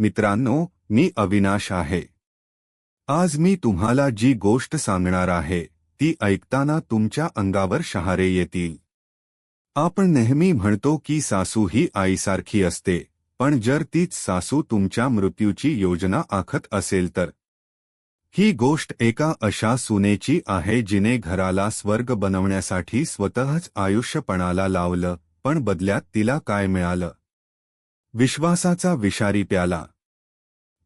मित्रांनो मी अविनाश आहे. आज मी तुम्हाला जी गोष्ट सांगणार आहे ती ऐकताना तुमच्या अंगावर शहारे येतील. आपण नेहमी म्हणतो की सासू ही आईसारखी असते पण जर तीच सासू तुमच्या मृत्यूची योजना आखत असेल तर. ही गोष्ट एका अशा सुनेची आहे जिने घराला स्वर्ग बनवण्यासाठी स्वतःच आयुष्यपणाला लावलं पण बदल्यात तिला काय मिळालं? विश्वासाचा विषारी प्याला.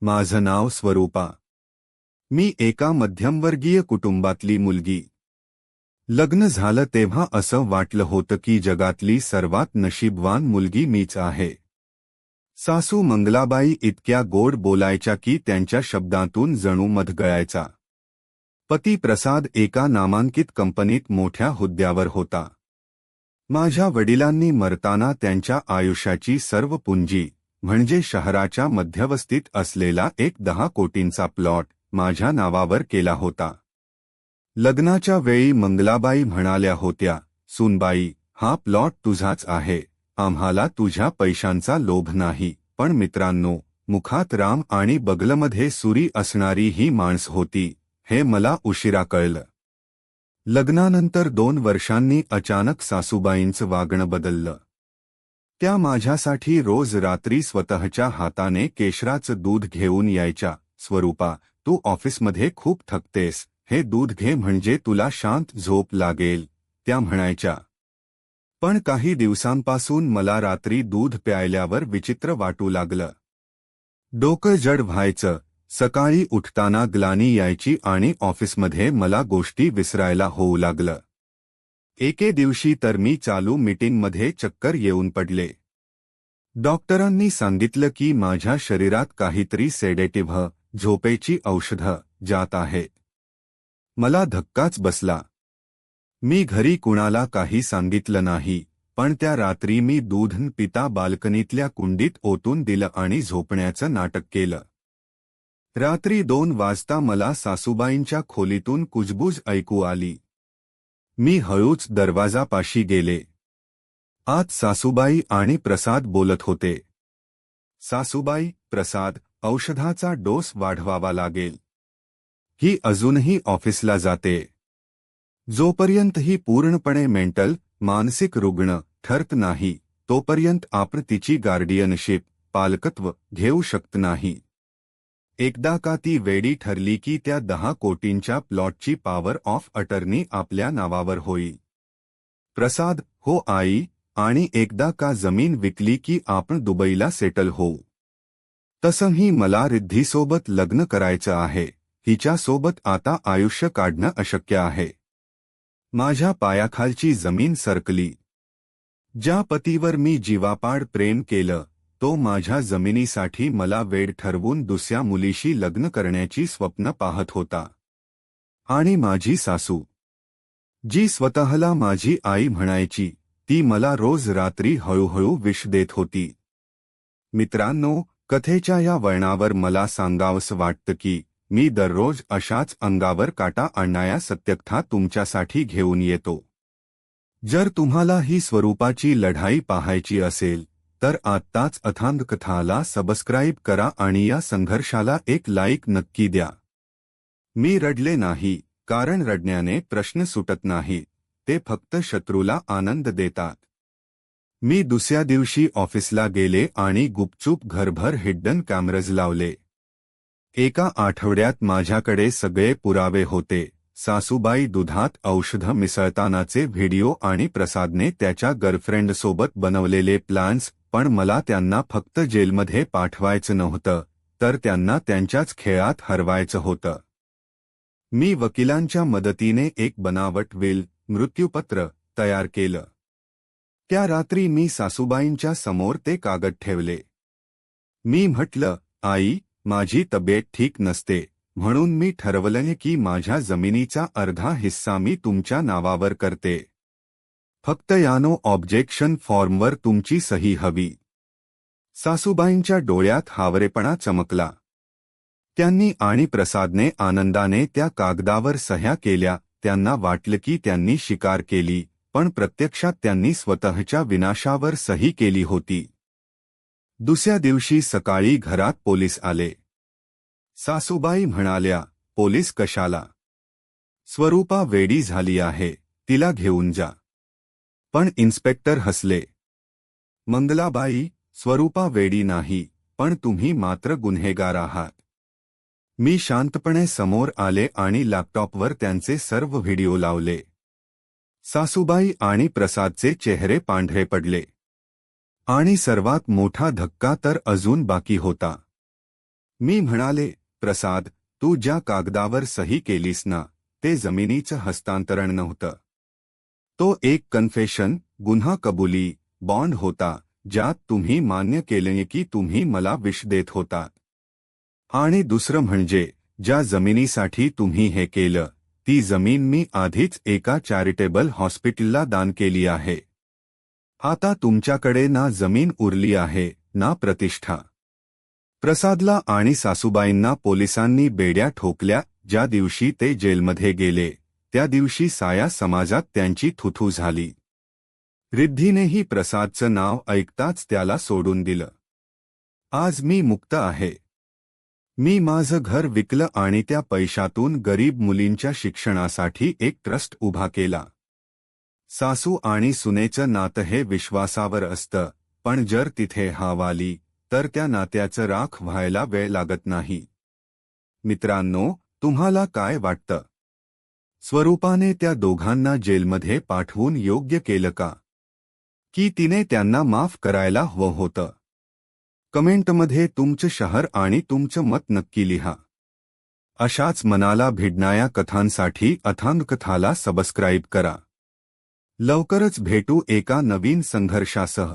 माझं नाव स्वरूपा. मी एका मध्यमवर्गीय कुटुंबातली मुलगी. लग्न झालं तेव्हा असं वाटलं होतं की जगातली सर्वात नशीबवान मुलगी मीच आहे. सासू मंगलाबाई इतक्या गोड बोलायच्या की त्यांच्या शब्दांतून जणू मध गळायचा. पती प्रसाद एका नामांकित कंपनीत मोठ्या हुद्द्यावर होता. माझ्या वडिलांनी मरताना त्यांच्या आयुष्याची सर्व पुंजी म्हणजे शहराच्या मध्यवस्तीत असलेला एक दहा कोटींचा प्लॉट माझ्या नावावर केला होता. लग्नाच्या वेळी मंगलाबाई म्हणाल्या होत्या सुनबाई हा प्लॉट तुझाच आहे आम्हाला तुझ्या पैशांचा लोभ नाही पण मित्रांनो मुखात राम आणि बगलमध्ये सुरी असणारी ही माणस होती हे मला उशिरा कळलं. लग्नानंतर दोन वर्षांनी अचानक सासूबाईंचं वागणं बदललं. त्या माझ्यासाठी रोज रात्री स्वतःच्या हाताने केशराचं दूध घेऊन यायच्या स्वरूपा तू ऑफिसमध्ये खूप थकतेस हे दूध घे म्हणजे तुला शांत झोप लागेल त्या म्हणायच्या. पण काही दिवसांपासून मला रात्री दूध प्यायल्यावर विचित्र वाटू लागलं. डोकं जड व्हायचं सकाळी उठताना ग्लानी यायची आणि ऑफिसमध्ये मला गोष्टी विसरायला होऊ लागलं. एके दिवशी तर मी चालू मीटिंगमध्ये चक्कर येऊन पडले. डॉक्टरांनी सांगितलं की माझ्या शरीरात काहीतरी सेडेटिव्ह झोपेची औषधं जात आहे. मला धक्काच बसला. मी घरी कुणाला काही सांगितलं नाही पण त्या रात्री मी दूध पिता बाल्कनीतल्या कुंडीत ओतून दिलं आणि झोपण्याचं नाटक केलं. रात्री दोन वाजता मला सासूबाईंच्या खोलीतून कुजबूज ऐकू आली. मी हळूच दरवाजापाशी गेले. आत सासूबाई आणि प्रसाद बोलत होते. सासूबाई प्रसाद औषधाचा डोस वाढवावा लागेल. ही अजूनही ऑफिसला जाते. जोपर्यंत ही पूर्णपणे मेंटल मानसिक रुग्ण ठरत नाही तोपर्यंत आपण तिची गार्डियनशिप पालकत्व घेऊ शकत नाही. एकदा का ती वेडी ठरली की त्या दहा कोटींच्या प्लॉटची पॉवर ऑफ अटर्नी आपल्या नावावर होई. प्रसाद हो आई आणि एकदा का जमीन विकली की आपण दुबईला सेटल होऊ. तसंही मला रिद्धीसोबत लग्न करायचं आहे हिच्यासोबत आता आयुष्य काढणं अशक्य आहे. माझ्या पायाखालची जमीन सरकली. ज्या पतीवर मी जीवापाड प्रेम केलं तो माझ्या जमिनीसाठी मला वेड ठरवून दुसऱ्या मुलीशी लग्न करण्याची स्वप्न पाहत होता. आणि माझी सासू जी स्वतःला माझी आई म्हणायची ती मला रोज रात्री हळूहळू विष देत होती. मित्रांनो कथेच्या या वळणावर मला सांगावंसं वाटतं की मी दररोज अशाच अंगावर काटा आणणाऱ्या सत्यकथा तुमच्यासाठी घेऊन येतो. जर तुम्हाला ही स्वरूपाची लढाई पाहायची असेल तर आत्ताच अथांग कथाला सबस्क्राईब करा आणि या संघर्षाला एक लाईक नक्की द्या. मी रडले नाही कारण रडण्याने प्रश्न सुटत नाही ते फक्त शत्रूला आनंद देतात. मी दुसऱ्या दिवशी ऑफिसला गेले आणि गुपचूप घरभर हिड्डन कॅमेराज लावले. एका आठवड्यात माझ्याकडे सगळे पुरावे होते सासूबाई दुधात औषध मिसळतानाचे व्हिडिओ आणि प्रसादने त्याच्या गर्लफ्रेंडसोबत बनवलेले प्लान्स पण मला त्यांना फक्त जेलमध्ये पाठवायचं नव्हतं तर त्यांना त्यांच्याच खेळात हरवायचं होतं. मी वकिलांच्या मदतीने एक बनावट विल मृत्यूपत्र तयार केलं. त्या रात्री मी सासूबाईंच्या समोर ते कागद ठेवले. मी म्हटलं आई माझी तब्येत ठीक नसते म्हणून मी ठरवलंय की माझ्या जमिनीचा अर्धा हिस्सा मी तुमच्या नावावर करते. फक्त यानो ऑब्जेक्शन फॉर्मवर तुमची सही हवी. सासूबाईंच्या डोळ्यात हावरेपणा चमकला. त्यांनी आणि प्रसादने आनंदाने त्या कागदावर सह्या केल्या त्यांना वाटलं की त्यांनी शिकार केली पण प्रत्यक्षात त्यांनी स्वतःच्या विनाशावर सही केली होती. दुसऱ्या दिवशी सकाळी घरात पोलीस आले. सासूबाई म्हणाल्या पोलीस कशाला? स्वरूपा वेडी झाली आहे तिला घेऊन जा. पण इन्स्पेक्टर हसले. मंगलाबाई स्वरूपा वेडी नाही पण तुम्ही मात्र गुन्हेगार आहात. मी शांतपणे समोर आले आणि लॅपटॉपवर त्यांचे सर्व व्हिडिओ लावले. सासूबाई आणि प्रसादचे चेहरे पांढरे पडले. आणि सर्वात मोठा धक्का तर अजून बाकी होता. मी म्हणाले प्रसाद तू ज्या कागदावर सही केलीस ना ते जमिनीचं हस्तांतरण नव्हतं. तो एक कन्फेशन गुन्हा कबुली बॉन्ड होता ज्यात तुम्ही मान्य केले की तुम्ही मला विष देत होता. आणि दुसरं म्हणजे ज्या जमिनीसाठी तुम्ही हे केलं ती जमीन मी आधीच एका चॅरिटेबल हॉस्पिटलला दान केली आहे. आता तुमच्याकडे ना जमीन उरली आहे ना प्रतिष्ठा. प्रसादला आणि सासूबाईंना पोलिसांनी बेड्या ठोकल्या ज्या दिवशी ते जेलमध्ये गेले. त्या दिवशी साया समाजात त्यांची थुथू झाली. रिद्धीनेही प्रसादचं नाव ऐकताच त्याला सोडून दिलं. आज मी मुक्त आहे. मी माझं घर विकलं आणि त्या पैशातून गरीब मुलींच्या शिक्षणासाठी एक ट्रस्ट उभा केला. सासू आणि सुनेचं नातं हे विश्वासावर असतं पण जर तिथे हाव आली तर त्या नात्याचं राख व्हायला वेळ लागत नाही. मित्रांनो तुम्हाला काय वाटतं? स्वरूपाने त्या दोघांना जेलमध्ये पाठवून योग्य केलं का? की तिने त्यांना माफ करायला हवं होतं? कमेंटमध्ये तुमचं शहर आणि तुमचं मत नक्की लिहा. अशाच मनाला भिडणाऱ्या कथांसाठी अथांगकथाला सबस्क्राईब करा. लवकरच भेटू एका नवीन संघर्षासह.